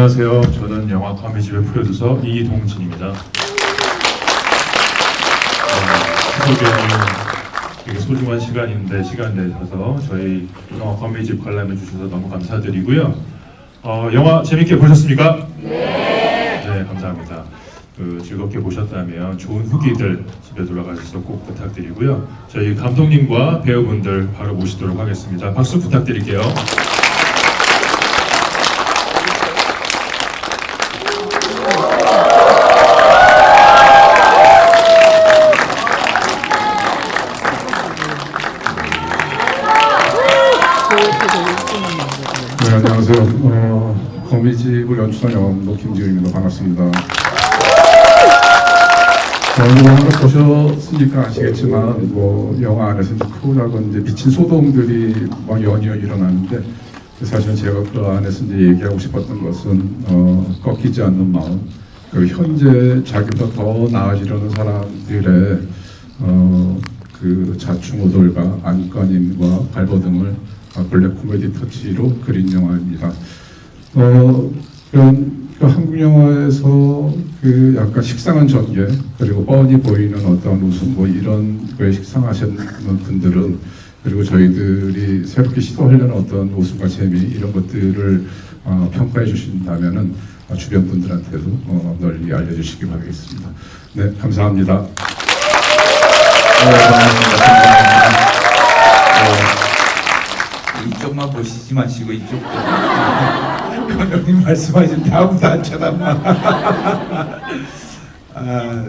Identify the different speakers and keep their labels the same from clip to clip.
Speaker 1: 안녕하세요. 저는 영화 거미집의 프로듀서 이동진입니다. 어, 추석에는 되게 소중한 시간인데 시간 내셔서 저희 영화 거미집 관람해 주셔서 너무 감사드리고요. 어, 영화 재밌게 보셨습니까? 네. 네, 감사합니다. 그 즐겁게 보셨다면 좋은 후기들 집에 돌아가셔서 꼭 부탁드리고요. 저희 감독님과 배우분들 바로 모시도록 하겠습니다. 박수 부탁드릴게요.
Speaker 2: 거미집을 연출한 영화監김지훈입니다. 반갑습니다. 어, 이거 한번 보셨으니까 아시겠지만 뭐 영화 안에서 크루라고 이제 미친 소동들이 막 연이어 일어나는데 사실은 제가 그 안에서 이제 얘기하고 싶었던 것은 어, 꺾이지 않는 마음 그 현재 자기보다 더 나아지려는 사람들의 어, 그 자충우돌과 안간힘과 발버둥을 아, 블랙 코미디 터치로 그린 영화입니다. 어, 그런 그 한국 영화에서 그 약간 식상한 전개 그리고 뻔히 보이는 어떤 웃음 뭐 이런 거에 식상하시는 분들은 그리고 저희들이 새롭게 시도하려는 어떤 웃음과 재미 이런 것들을 어, 평가해 주신다면은 어, 주변 분들한테도 어, 널리 알려주시기 바라겠습니다. 네, 감사합니다.
Speaker 3: 이쪽만 보시지 마시고 이쪽 감독님 말씀하신 아무도 안 쳐다봐 아,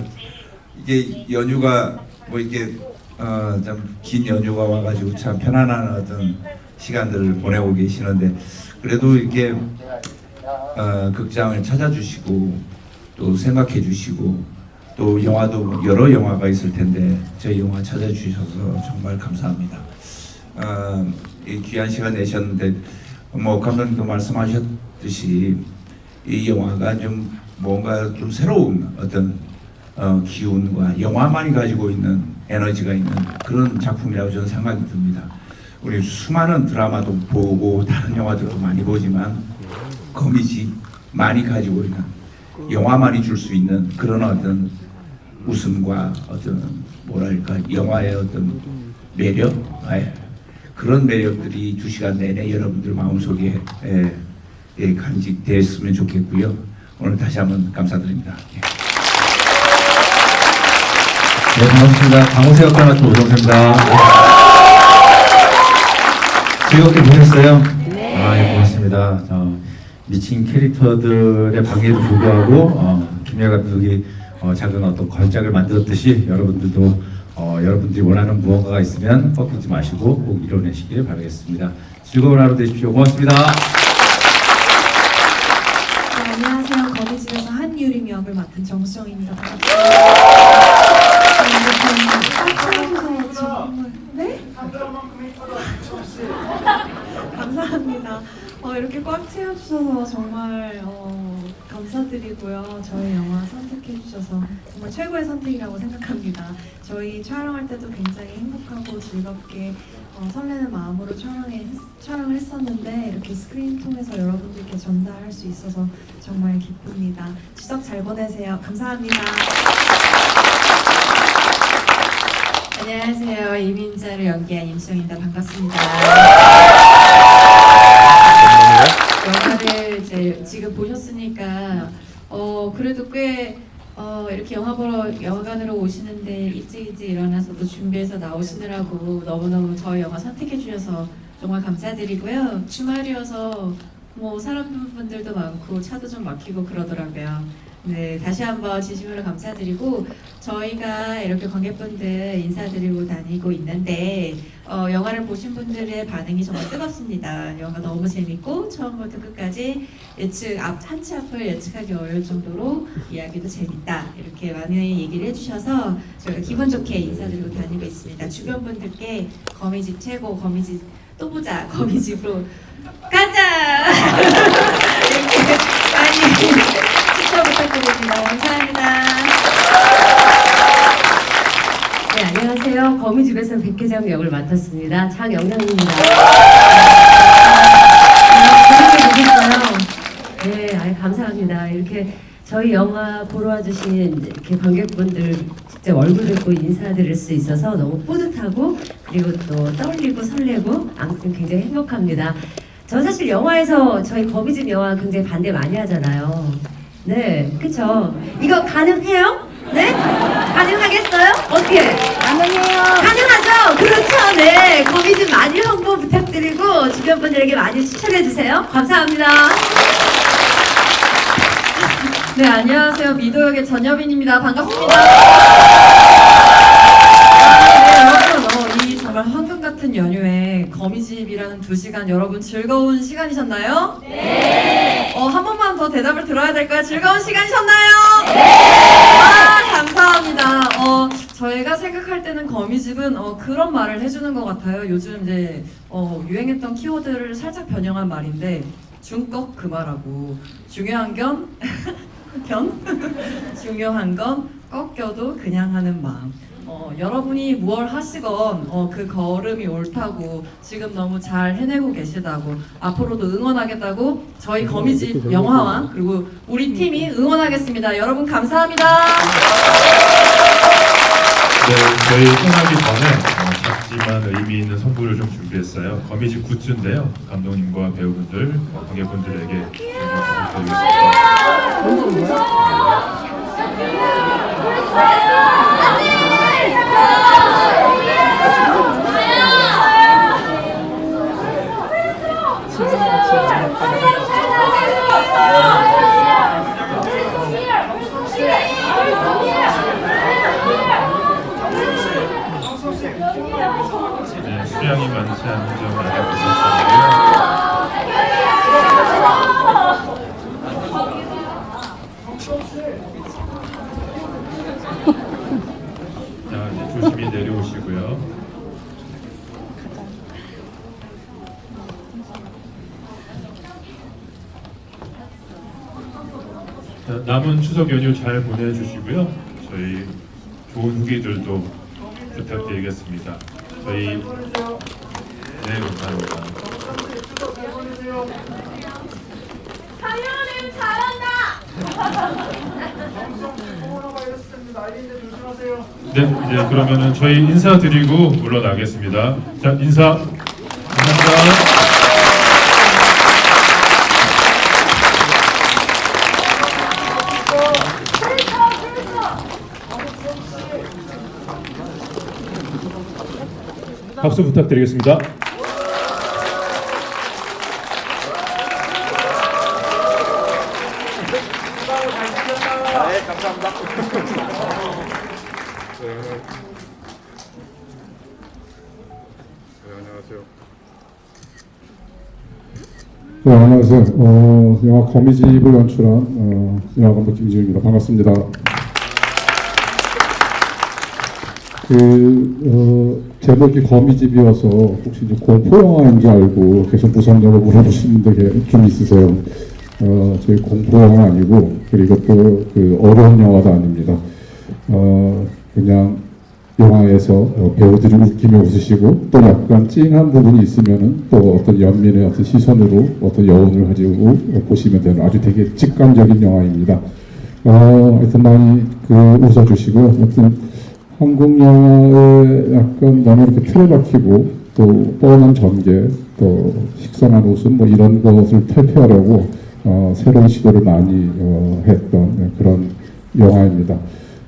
Speaker 3: 이게 연휴가 뭐 이게 어, 좀 긴 연휴가 와가지고 참 편안한 어떤 시간들을 보내고 계시는데 그래도 이렇게 어, 극장을 찾아주시고 또 생각해 주시고 또 영화도 여러 영화가 있을 텐데 저희 영화 찾아주셔서 정말 감사합니다. 어, 이 귀한 시간 내셨는데 뭐 감독님도 말씀하셨 듯이 이 영화가 좀 뭔가 좀 새로운 어떤 어, 기운과 영화만이 가지고 있는 에너지가 있는 그런 작품이라고 저는 생각이 듭니다. 우리 수많은 드라마도 보고 다른 영화들도 많이 보지만 거미집 많이 가지고 있는 영화만이 줄 수 있는 그런 어떤 웃음과 어떤 뭐랄까 영화의 어떤 매력 예. 그런 매력들이 두 시간 내내 여러분들 마음속에 예, 예, 간직됐으면 좋겠고요. 오늘 다시 한번 감사드립니다. 예.
Speaker 4: 네, 반갑습니다. 강호세 역할 맡은 오정세입니다. 즐겁게 보셨어요? 네. 아, 예, 고맙습니다. 어, 미친 캐릭터들의 방해에도 불구하고 어, 김혜 감독이 어, 작은 어떤 걸작을 만들었듯이 여러분들도 어, 여러분들이 원하는 무언가가 있으면 꺾이지 마시고 꼭 이뤄내시길 바라겠습니다. 즐거운 하루 되십시오. 고맙습니다.
Speaker 5: 네, 안녕하세요. 거미집에서 한유림 역을 맡은 네? 감사합니다. 어, 이렇게 꽉 채워주셔서 정말 어, 감사드리고요. 저희 영화 선택해주셔서 정말 최고의 선택이라고 생각합니다. 저희 촬영할 때도 굉장히 행복하고 즐겁게 어, 설레는 마음으로 촬영해, 촬영을 했었는데 이렇게 스크린 통해서 여러분들께 전달할 수 있어서 정말 기쁩니다. 추석 잘 보내세요. 감사합니다.
Speaker 6: 안녕하세요. 이민자를 연기한 임수영입니다. 반갑습니다. 영화를 이제 지금 보셨으니까 어 그래도 꽤 어, 이렇게 영화 보러 영화관으로 오시는데 일찍 일찍 일어나서 또 준비해서 나오시느라고 너무너무 저희 영화 선택해 주셔서 정말 감사드리고요. 주말이어서 뭐 사람분들도 많고 차도 좀 막히고 그러더라고요. 네, 다시 한번 진심으로 감사드리고 저희가 이렇게 관객분들 인사드리고 다니고 있는데 어, 영화를 보신 분들의 반응이 정말 뜨겁습니다. 영화 너무 재밌고 처음부터 끝까지 예측 앞 한치 앞을 예측하기 어려울 정도로 이야기도 재밌다 이렇게 많은 얘기를 해주셔서 저희가 기분 좋게 인사드리고 다니고 있습니다. 주변 분들께 거미집 최고 거미집 또 보자 거미집으로 가자 이렇게 많이 축하 부탁드립니다. 감사합니다.
Speaker 7: 네, 안녕하세요. 거미집에서 백회장 역을 맡았습니다. 장영란입니다. 네, 네, 아이, 감사합니다. 이렇게 저희 영화 보러 와주신 이렇게 관객분들 직접 얼굴 뵙고 인사드릴 수 있어서 너무 뿌듯하고 그리고 또 떨리고 설레고 아무튼 굉장히 행복합니다. 저 사실 영화에서 저희 거미집 영화 굉장히 반대 많이 하잖아요. 네, 그쵸? 이거 가능해요? 네? 가능하겠어요? 어떻게? 가능해요. 가능하죠? 그렇죠. 네. 거미집 많이 홍보 부탁드리고 주변 분들에게 많이 추천해 주세요. 감사합니다.
Speaker 8: 네, 안녕하세요. 미도역의 전여빈입니다. 반갑습니다. 네, 여러분, 어, 이 정말 황금 같은 연휴에 거미집이라는 두 시간 여러분 즐거운 시간이셨나요? 네. 어, 한 번만 더 대답을 들어야 될까요? 즐거운 시간이셨나요? 네. 아, 감사합니다. 어, 저희가 생각할 때는 거미집은 어, 그런 말을 해주는 것 같아요. 요즘 이제 어, 유행했던 키워드를 살짝 변형한 말인데 중꺽 그 말하고 중요한 건 견? 중요한 건 꺾여도 그냥 하는 마음. 어, 여러분이 무얼 하시건 어, 그 걸음이 옳다고 지금 너무 잘 해내고 계시다고 앞으로도 응원하겠다고 저희 거미집 영화와 그리고 우리 팀이 응원하겠습니다. 여러분 감사합니다.
Speaker 1: 네, 저희 떠나기 전에 어, 작지만 의미 있는 선물을 좀 준비했어요. 거미집 굿즈인데요. 감독님과 배우분들, 어, 관객분들에게 드리겠습니다. 네, Yes! 남은 추석 연휴 잘 보내주시고요. 저희 좋은 후기들도 부탁드리겠습니다. 저희 네 감사합니다.
Speaker 9: 당연히 잘한다.
Speaker 1: 네, 이제 그러면은 저희 인사드리고 물러나겠습니다. 자, 인사. 감사합니다. 박수 부탁드리겠습니다.
Speaker 2: 네, 안녕하세요. 어, 영화 거미집을 연출한 어, 영화 감독 김지훈입니다. 반갑습니다. 그 어, 제목이 거미집이어서 혹시 이제 공포 영화인 줄 알고 계속 무섭냐고 물어보시는 분들 좀 있으세요. 어, 저희 공포 영화 아니고 그리고 또 그 어려운 영화도 아닙니다. 어, 그냥 영화에서 어, 배우들이 웃기며 웃으시고 또 약간 찡한 부분이 있으면은 또 어떤 연민의 어떤 시선으로 어떤 여운을 가지고 보시면 되는 아주 되게 직관적인 영화입니다. 어, 하여튼 많이 그 웃어주시고 하여튼 한국 영화에 약간 너무 이렇게 틀에 박히고 또 뻔한 전개 또 식상한 웃음 뭐 이런 것을 탈피하려고 어, 새로운 시도를 많이 어, 했던 네, 그런 영화입니다.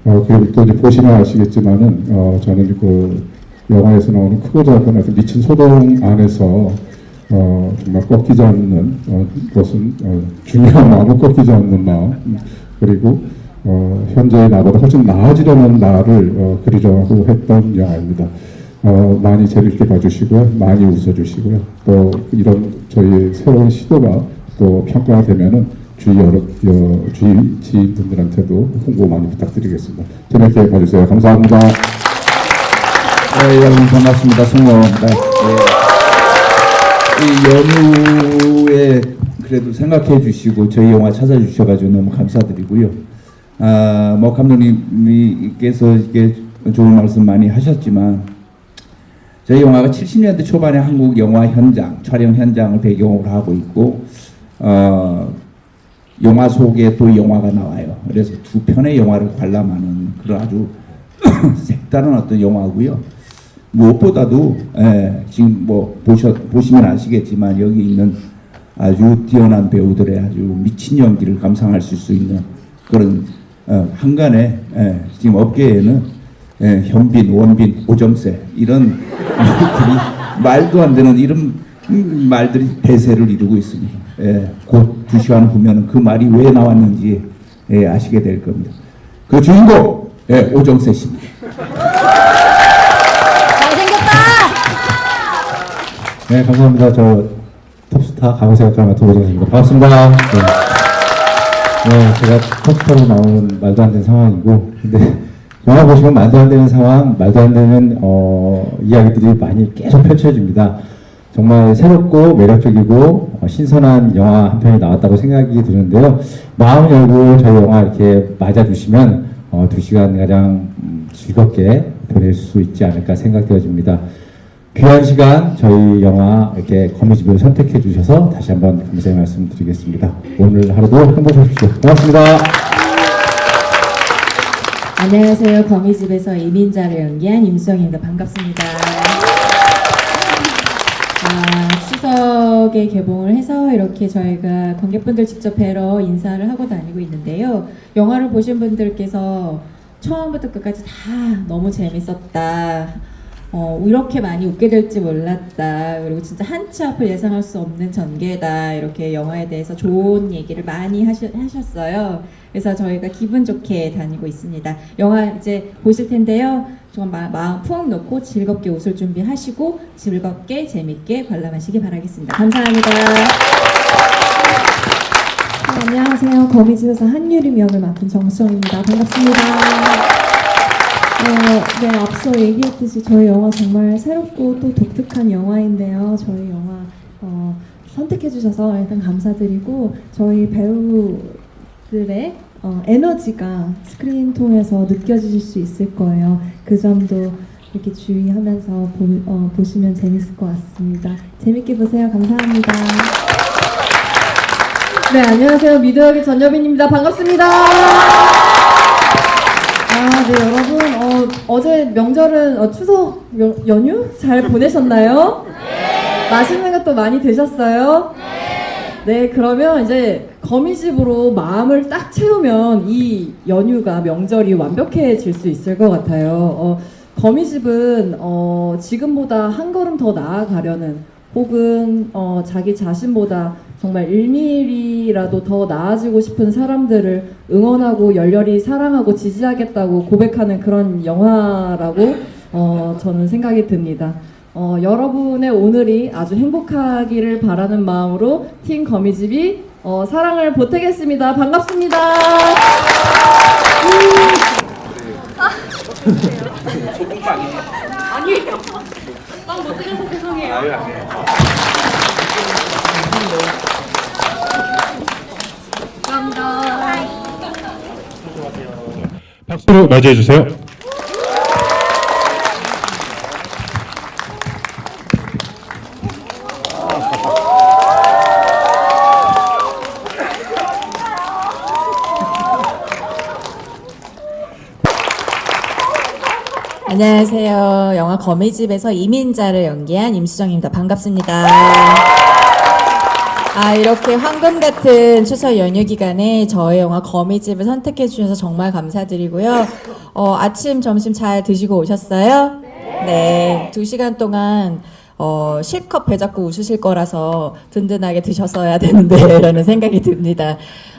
Speaker 2: 어, 그리고 또 이제 보시면 아시겠지만은 어, 저는 그 영화에서 나오는 크고 작은 아주 미친 소동 안에서 어, 정말 꺾이지 않는 어, 것은 어, 중요한 마음은 꺾이지 않는 마음 음, 그리고 어, 현재의 나보다 훨씬 나아지려는 나를 어, 그리려고 했던 영화입니다. 어, 많이 재밌게 봐주시고요, 많이 웃어주시고요. 또 이런 저희 새로운 시도가 또 평가가 되면은 주위 여러 여, 주위 지인분들한테도 홍보 많이 부탁드리겠습니다. 재밌게 봐주세요. 감사합니다.
Speaker 3: 네, 여러분 반갑습니다. 송로입니다. 이 연휴에 그래도 생각해 주시고 저희 영화 찾아주셔가지고 너무 감사드리고요. 아, 뭐 감독님께서 이게 좋은 말씀 많이 하셨지만 저희 영화가 70년대 초반에 한국 영화 현장 촬영 현장을 배경으로 하고 있고 어, 영화 속에 또 영화가 나와요. 그래서 두 편의 영화를 관람하는 그런 아주 색다른 어떤 영화고요. 무엇보다도 예, 지금 뭐 보셔 보시면 아시겠지만 여기 있는 아주 뛰어난 배우들의 아주 미친 연기를 감상할 수 있는 그런 어, 한간에 예, 지금 업계에는 예, 현빈, 원빈, 오정세 이런 말들이 말도 안 되는 이런 음, 말들이 대세를 이루고 있습니다. 예, 곧두 시간 후면 그 말이 왜 나왔는지 예, 아시게 될 겁니다. 그 주인공 예, 오정세 씨입니다.
Speaker 4: 네, 감사합니다. 저 톱스타 강호세 역할 맡은 오정수입니다. 반갑습니다. 네. 네, 제가 톱스타로 나오는 말도 안 되는 상황이고, 근데 영화 보시면 말도 안 되는 상황, 말도 안 되는 어, 이야기들이 많이 계속 펼쳐집니다. 정말 새롭고 매력적이고 어, 신선한 영화 한 편이 나왔다고 생각이 드는데요. 마음 열고 저희 영화 이렇게 맞아주시면 어, 두 시간 가량 음, 즐겁게 보낼 수 있지 않을까 생각되어집니다. 귀한 시간 저희 영화 이렇게 거미집을 선택해 주셔서 다시 한번 감사의 말씀 드리겠습니다. 오늘 하루도 행복하십시오. 고맙습니다.
Speaker 6: 안녕하세요. 거미집에서 이민자를 연기한 임수영입니다. 반갑습니다. 아, 추석에 개봉을 해서 이렇게 저희가 관객분들 직접 뵈러 인사를 하고 다니고 있는데요. 영화를 보신 분들께서 처음부터 끝까지 다 너무 재밌었다. 어, 이렇게 많이 웃게 될지 몰랐다. 그리고 진짜 한치 앞을 예상할 수 없는 전개다. 이렇게 영화에 대해서 좋은 얘기를 많이 하시, 하셨어요. 그래서 저희가 기분 좋게 다니고 있습니다. 영화 이제 보실 텐데요. 정말 마, 마음 푹 놓고 즐겁게 웃을 준비하시고 즐겁게 재밌게 관람하시기 바라겠습니다. 감사합니다.
Speaker 5: 네, 안녕하세요. 거미집에서 한유림 역을 맡은 정수영입니다. 반갑습니다. 어, 네, 앞서 얘기했듯이 저희 영화 정말 새롭고 또 독특한 영화인데요. 저희 영화 어, 선택해주셔서 일단 감사드리고 저희 배우들의 어, 에너지가 스크린 통해서 느껴지실 수 있을 거예요. 그 점도 이렇게 주의하면서 보, 어, 보시면 재밌을 것 같습니다. 재밌게 보세요. 감사합니다.
Speaker 6: 네, 안녕하세요. 미드역의 전여빈입니다. 반갑습니다. 아, 네, 여러분. 어, 어제 명절은 어, 추석 연, 연휴 잘 보내셨나요? 네. 맛있는 것도 많이 드셨어요? 네. 그러면 이제 거미집으로 마음을 딱 채우면 이 연휴가 명절이 완벽해질 수 있을 것 같아요. 어, 거미집은 어, 지금보다 한 걸음 더 나아가려는 혹은 어, 자기 자신보다 정말 1mm라도 더 나아지고 싶은 사람들을 응원하고 열렬히 사랑하고 지지하겠다고 고백하는 그런 영화라고 어, 저는 생각이 듭니다. 어, 여러분의 오늘이 아주 행복하기를 바라는 마음으로 팀 거미집이 어, 사랑을 보태겠습니다. 반갑습니다.
Speaker 1: 박수로 맞이해 주세요.
Speaker 6: 안녕하세요. 영화 거미집에서 이민자를 연기한 임수정입니다. 반갑습니다. 아, 이렇게 황금 같은 추석 연휴 기간에 저의 영화 거미집을 선택해 주셔서 정말 감사드리고요. 어, 아침, 점심 잘 드시고 오셨어요? 네. 두 시간 동안 어, 실컷 배 잡고 웃으실 거라서 든든하게 드셨어야 되는데, 라는 생각이 듭니다.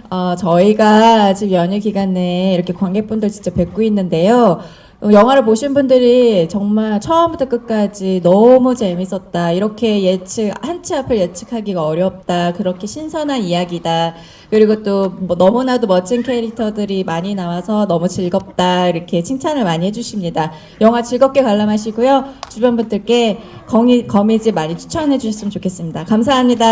Speaker 6: 어, 저희가 지금 연휴 기간 에 이렇게 관객분들 직접 뵙고 있는데요. 어, 영화를 보신 분들이 정말 처음부터 끝까지 너무 재밌었다. 이렇게 예측, 한치 앞을 예측하기가 어렵다. 그렇게 신선한 이야기다. 그리고 또 뭐 너무나도 멋진 캐릭터들이 많이 나와서 너무 즐겁다. 이렇게 칭찬을 많이 해주십니다. 영화 즐겁게 관람하시고요. 주변 분들께 거미, 거미집 많이 추천해 주셨으면 좋겠습니다. 감사합니다.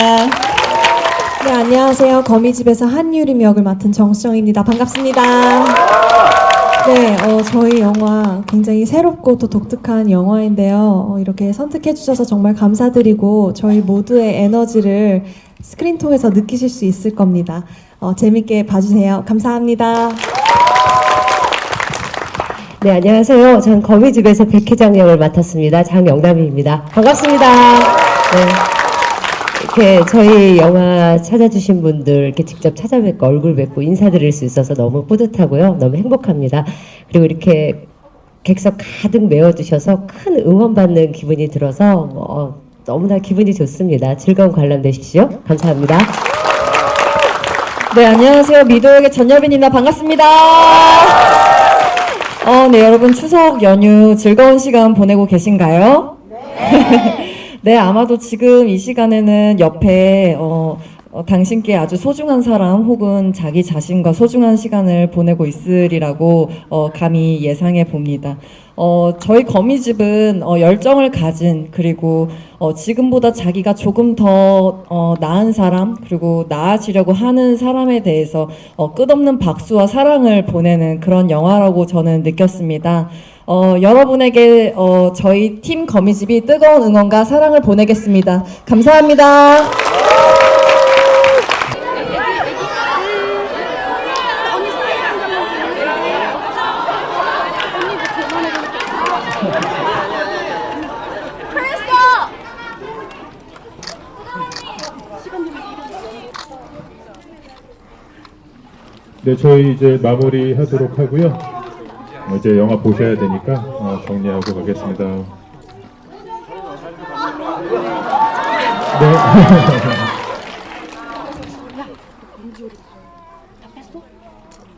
Speaker 5: 네, 안녕하세요. 거미집에서 한유림 역을 맡은 정수정입니다. 반갑습니다. 네, 어, 저희 영화 굉장히 새롭고 또 독특한 영화인데요. 어, 이렇게 선택해 주셔서 정말 감사드리고 저희 모두의 에너지를 스크린 통해서 느끼실 수 있을 겁니다. 어, 재밌게 봐주세요. 감사합니다.
Speaker 7: 네, 안녕하세요. 전 거미집에서 백회장 역을 맡았습니다. 장영남입니다. 반갑습니다. 네. 이렇게 저희 영화 찾아주신 분들 이렇게 직접 찾아뵙고 얼굴 뵙고 인사드릴 수 있어서 너무 뿌듯하고요. 너무 행복합니다. 그리고 이렇게 객석 가득 메워주셔서 큰 응원받는 기분이 들어서 어, 너무나 기분이 좋습니다. 즐거운 관람 되십시오. 감사합니다.
Speaker 8: 네, 안녕하세요. 미도역의 전여빈입니다. 반갑습니다. 어, 네, 여러분 추석 연휴 즐거운 시간 보내고 계신가요? 네. 아마도 지금 이 시간에는 옆에 어, 어, 당신께 아주 소중한 사람 혹은 자기 자신과 소중한 시간을 보내고 있으리라고 어, 감히 예상해 봅니다. 어, 저희 거미집은 어, 열정을 가진 그리고 어, 지금보다 자기가 조금 더 어, 나은 사람 그리고 나아지려고 하는 사람에 대해서 어, 끝없는 박수와 사랑을 보내는 그런 영화라고 저는 느꼈습니다. 어, 여러분에게 어, 저희 팀 거미집이 뜨거운 응원과 사랑을 보내겠습니다. 감사합니다.
Speaker 1: 네, 저희 이제 마무리하도록 하고요. 어, 이제 영화 보셔야 되니까 어, 정리하고 가겠습니다. 네.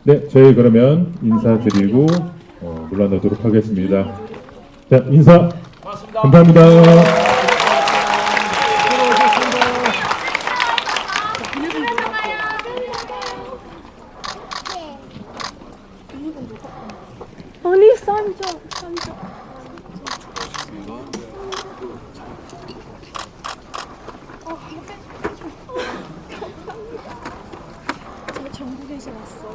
Speaker 1: 네, 저희 그러면 인사드리고 어, 물러나도록 하겠습니다. 자, 인사. 감사합니다.
Speaker 10: 언니 선조 선조 저 전국에서 왔어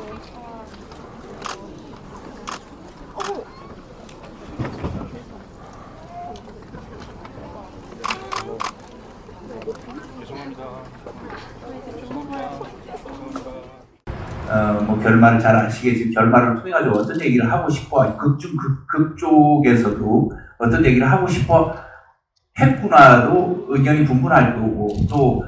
Speaker 3: 어, 뭐 결말을 잘 아시겠지만 결말을 통해 가지고 어떤 얘기를 하고 싶어 극중 극, 극 쪽에서도 어떤 얘기를 하고 싶어 했구나도 의견이 분분할 거고 또